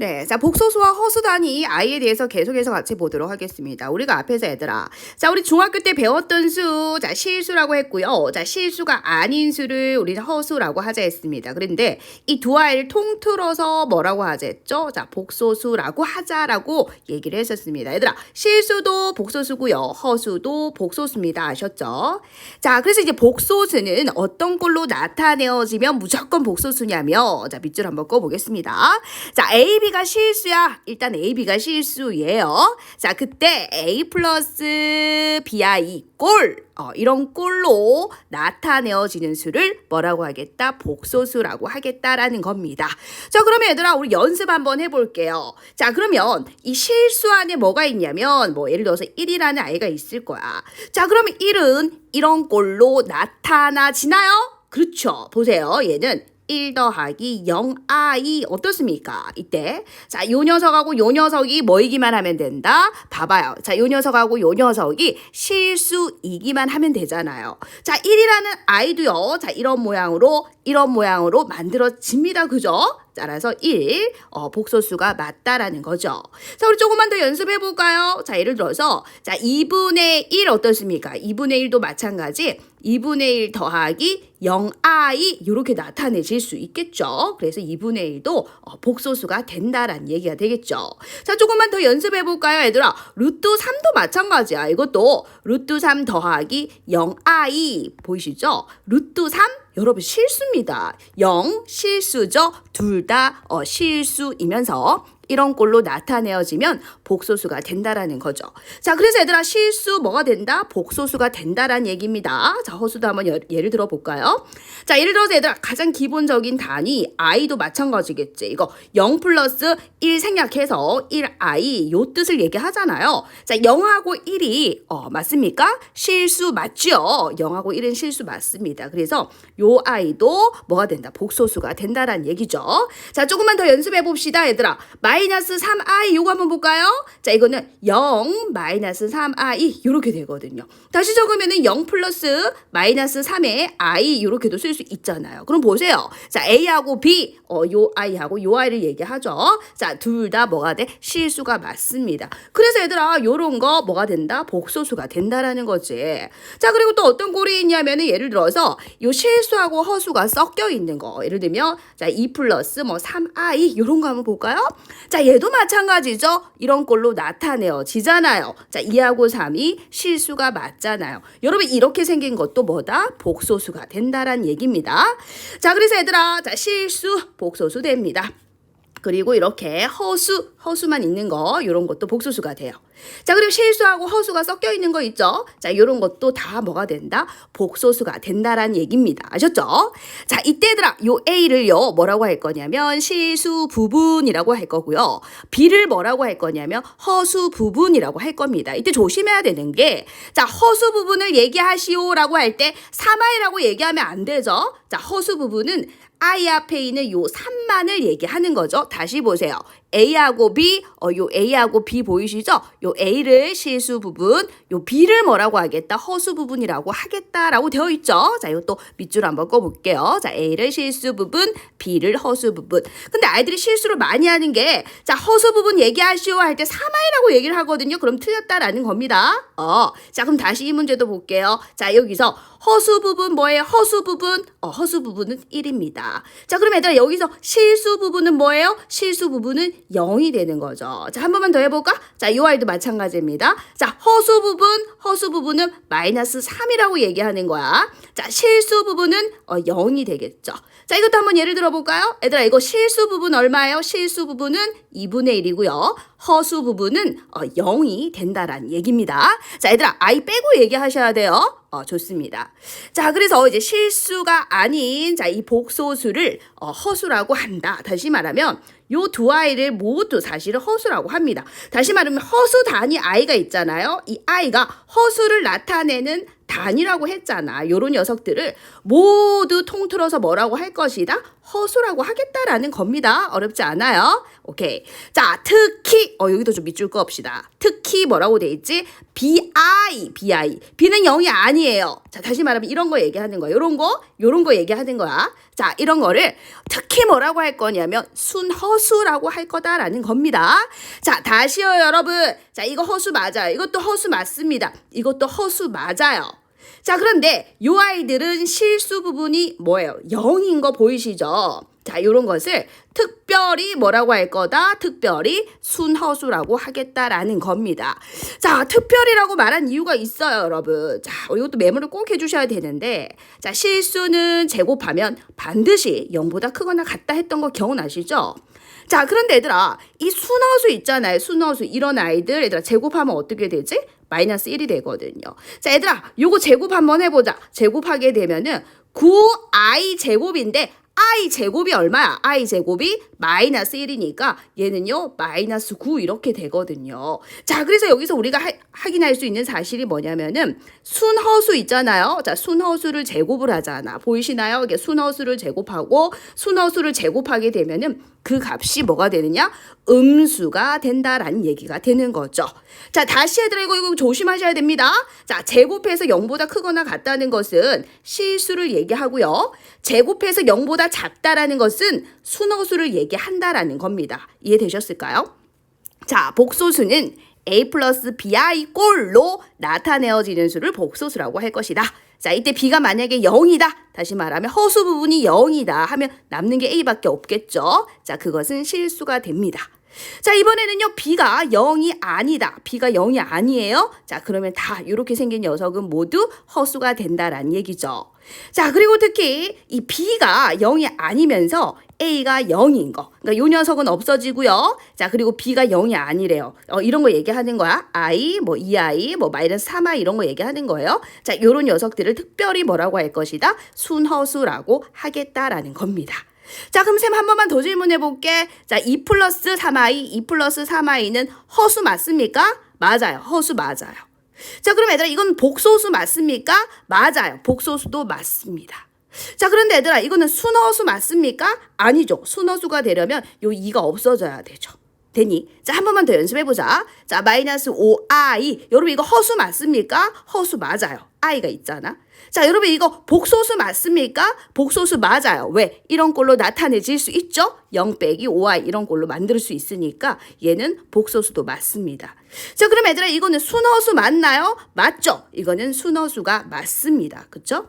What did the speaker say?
네, 자 복소수와 허수단위 아이에 대해서 계속해서 같이 보도록 하겠습니다. 우리가 앞에서 얘들아, 자 우리 중학교 때 배웠던 수, 자 실수라고 했고요. 자 실수가 아닌 수를 우리는 허수라고 하자 했습니다. 그런데 이 두 아이를 통틀어서 뭐라고 하자 했죠? 자 복소수라고 하자라고 얘기를 했었습니다. 얘들아, 실수도 복소수고요, 허수도 복소수입니다. 아셨죠? 자 그래서 이제 복소수는 어떤 걸로 나타내어지면 무조건 복소수냐며, 자 밑줄 한번 꺼보겠습니다. 자 A, B 가 실수야. 일단 A, B가 실수예요. 자, 그때 A 플러스 BI 꼴. 어, 이런 꼴로 나타내어지는 수를 뭐라고 하겠다? 복소수라고 하겠다라는 겁니다. 자, 그러면 얘들아, 우리 연습 한번 해볼게요. 자, 그러면 이 실수 안에 뭐가 있냐면, 뭐, 예를 들어서 1이라는 아이가 있을 거야. 자, 그러면 1은 이런 꼴로 나타나지나요? 그렇죠. 보세요. 얘는 1 더하기 0i 어떻습니까? 이때 자, 요 녀석하고 요 녀석이 뭐이기만 하면 된다? 봐봐요. 자, 요 녀석하고 요 녀석이 실수이기만 하면 되잖아요. 자, 1이라는 아이도요. 자, 이런 모양으로 이런 모양으로 만들어집니다. 그죠? 따라서 1, 어, 복소수가 맞다라는 거죠. 자, 우리 조금만 더 연습해 볼까요? 자, 예를 들어서 자, 2분의 1 어떻습니까? 2분의 1도 마찬가지 2분의 1 더하기 0i 이렇게 나타내질 수 있겠죠. 그래서 2분의 1도 어, 복소수가 된다라는 얘기가 되겠죠. 자, 조금만 더 연습해 볼까요, 얘들아? 루트 3도 마찬가지야. 이것도 루트 3 더하기 0i 보이시죠? 루트 3 여러분 실수입니다. 0 실수죠. 둘다 어, 실수이면서 이런 꼴로 나타내어지면 복소수가 된다라는 거죠. 자, 그래서 얘들아 실수 뭐가 된다? 복소수가 된다라는 얘기입니다. 자, 허수도 한번 여, 예를 들어 볼까요? 자, 예를 들어서 얘들아 가장 기본적인 단위 i도 마찬가지겠지. 이거 0 플러스 1 생략해서 1i 요 뜻을 얘기하잖아요. 자, 0하고 1이 어, 맞습니까? 실수 맞죠? 0하고 1은 실수 맞습니다. 그래서 요 아이도 뭐가 된다? 복소수가 된다라는 얘기죠. 자, 조금만 더 연습해 봅시다, 얘들아. 마이너스 3i 요거 한번 볼까요? 자, 이거는 0 마이너스 3i 요렇게 되거든요. 다시 적으면은 0 플러스 마이너스 3의 i 요렇게도 쓸 수 있잖아요. 그럼 보세요. 자, a하고 b 어, 요 i하고 요 i를 얘기하죠. 자, 둘 다 뭐가 돼? 실수가 맞습니다. 그래서 얘들아, 요런 거 뭐가 된다? 복소수가 된다라는 거지. 자, 그리고 또 어떤 꼴이 있냐면은 예를 들어서 요 실수하고 허수가 섞여 있는 거. 예를 들면 자, 2 플러스 뭐 3i 요런 거 한번 볼까요? 자, 얘도 마찬가지죠. 이런 꼴로 나타내어지잖아요. 자, 2하고 3이 실수가 맞잖아요. 여러분 이렇게 생긴 것도 뭐다? 복소수가 된다란 얘기입니다. 자, 그래서 얘들아, 자, 실수 복소수 됩니다. 그리고 이렇게 허수, 허수만 있는 거, 이런 것도 복소수가 돼요. 자, 그리고 실수하고 허수가 섞여 있는 거 있죠? 자, 이런 것도 다 뭐가 된다? 복소수가 된다라는 얘기입니다. 아셨죠? 자, 이때들아, 요 A를요, 뭐라고 할 거냐면, 실수 부분이라고 할 거고요. B를 뭐라고 할 거냐면, 허수 부분이라고 할 겁니다. 이때 조심해야 되는 게, 자, 허수 부분을 얘기하시오라고 할 때, 3i라고 얘기하면 안 되죠? 자, 허수 부분은 i 앞에 있는 요 3만을 얘기하는 거죠. 다시 보세요. A하고 B, 어, 요 A하고 B 보이시죠? 요 A를 실수 부분, 요 B를 뭐라고 하겠다? 허수 부분이라고 하겠다라고 되어 있죠? 자, 이것도 밑줄 한번 꺼볼게요. 자, A를 실수 부분, B를 허수 부분. 근데 아이들이 실수를 많이 하는 게, 자, 허수 부분 얘기하시오 할때 3화이라고 얘기를 하거든요. 그럼 틀렸다라는 겁니다. 어, 자, 그럼 다시 이 문제도 볼게요. 자, 여기서 허수 부분 뭐예요? 허수 부분, 어, 허수 부분은 1입니다. 자, 그럼 얘들아, 여기서 실수 부분은 뭐예요? 실수 부분은 0이 되는 거죠. 자, 한 번만 더 해볼까? 자, 요 아이도 마찬가지입니다. 자, 허수 부분, 허수 부분은 마이너스 3이라고 얘기하는 거야. 자, 실수 부분은 어, 0이 되겠죠. 자, 이것도 한번 예를 들어볼까요? 얘들아, 이거 실수 부분 얼마예요? 실수 부분은 2분의 1이고요. 허수 부분은 어, 0이 된다라는 얘기입니다. 자, 얘들아, 아이 빼고 얘기하셔야 돼요. 어, 좋습니다. 자, 그래서 이제 실수가 아닌, 자, 이 복소수를 어, 허수라고 한다. 다시 말하면, 요 두 아이를 모두 사실은 허수라고 합니다. 다시 말하면 허수 단위 아이가 있잖아요. 이 아이가 허수를 나타내는 단위라고 했잖아. 요런 녀석들을 모두 통틀어서 뭐라고 할 것이다? 허수라고 하겠다라는 겁니다. 어렵지 않아요. 오케이. 자, 특히, 어, 여기도 좀 밑줄 꺼봅시다. 특히 뭐라고 돼 있지? bi, bi. b는 0이 아니에요. 자, 다시 말하면 이런 거 얘기하는 거야. 요런 거, 요런 거 얘기하는 거야. 자, 이런 거를 특히 뭐라고 할 거냐면 순허수라고 할 거다라는 겁니다. 자, 다시요, 여러분. 자, 이거 허수 맞아요. 이것도 허수 맞습니다. 이것도 허수 맞아요. 자, 그런데 요 아이들은 실수 부분이 뭐예요? 0인 거 보이시죠? 자, 요런 것을 특별히 뭐라고 할 거다? 특별히 순허수라고 하겠다라는 겁니다. 자, 특별히라고 말한 이유가 있어요, 여러분. 자, 이것도 메모를 꼭 해주셔야 되는데, 자, 실수는 제곱하면 반드시 0보다 크거나 같다 했던 거 기억나시죠? 자, 그런데 얘들아, 이 순허수 있잖아요. 순허수. 이런 아이들, 얘들아, 제곱하면 어떻게 되지? 마이너스 1이 되거든요. 자, 얘들아, 요거 제곱 한번 해보자. 제곱하게 되면은 9i 제곱인데, i 제곱이 얼마야? i 제곱이 마이너스 1이니까 얘는요 마이너스 9 이렇게 되거든요. 자 그래서 여기서 우리가 하, 확인할 수 있는 사실이 뭐냐면은 순허수 있잖아요. 자 순허수를 제곱을 하잖아. 보이시나요? 이게 순허수를 제곱하고 순허수를 제곱하게 되면은 그 값이 뭐가 되느냐? 음수가 된다라는 얘기가 되는 거죠. 자, 다시 얘들아 이거, 이거 조심하셔야 됩니다. 자, 제곱해서 0보다 크거나 같다는 것은 실수를 얘기하고요. 제곱해서 0보다 작다라는 것은 순허수를 얘기한다라는 겁니다. 이해되셨을까요? 자, 복소수는 a 플러스 bi 꼴로 나타내어지는 수를 복소수라고 할 것이다. 자, 이때 b가 만약에 0이다. 다시 말하면 허수 부분이 0이다 하면 남는 게 a밖에 없겠죠. 자, 그것은 실수가 됩니다. 자, 이번에는요, b가 0이 아니다. b가 0이 아니에요. 자, 그러면 다 이렇게 생긴 녀석은 모두 허수가 된다라는 얘기죠. 자, 그리고 특히 이 b가 0이 아니면서 a가 0인 거. 그러니까 요 녀석은 없어지고요. 자, 그리고 b가 0이 아니래요. 어, 이런 거 얘기하는 거야. i, 뭐 2i, 뭐 마이너스 3i 이런 거 얘기하는 거예요. 자, 요런 녀석들을 특별히 뭐라고 할 것이다? 순허수라고 하겠다라는 겁니다. 자, 그럼 쌤 한 번만 더 질문해 볼게. 자, 2 플러스 3i, 2 플러스 3i는 허수 맞습니까? 맞아요. 허수 맞아요. 자, 그럼 얘들아, 이건 복소수 맞습니까? 맞아요. 복소수도 맞습니다. 자, 그런데 얘들아, 이거는 순허수 맞습니까? 아니죠. 순허수가 되려면 요 2가 없어져야 되죠. 되니? 자, 한 번만 더 연습해보자. 자, 마이너스 5i. 여러분, 이거 허수 맞습니까? 허수 맞아요. i가 있잖아. 자, 여러분, 이거 복소수 맞습니까? 복소수 맞아요. 왜? 이런 꼴로 나타내질 수 있죠? 0 빼기 5i 이런 꼴로 만들 수 있으니까 얘는 복소수도 맞습니다. 자, 그럼 얘들아, 이거는 순허수 맞나요? 맞죠? 이거는 순허수가 맞습니다. 그쵸?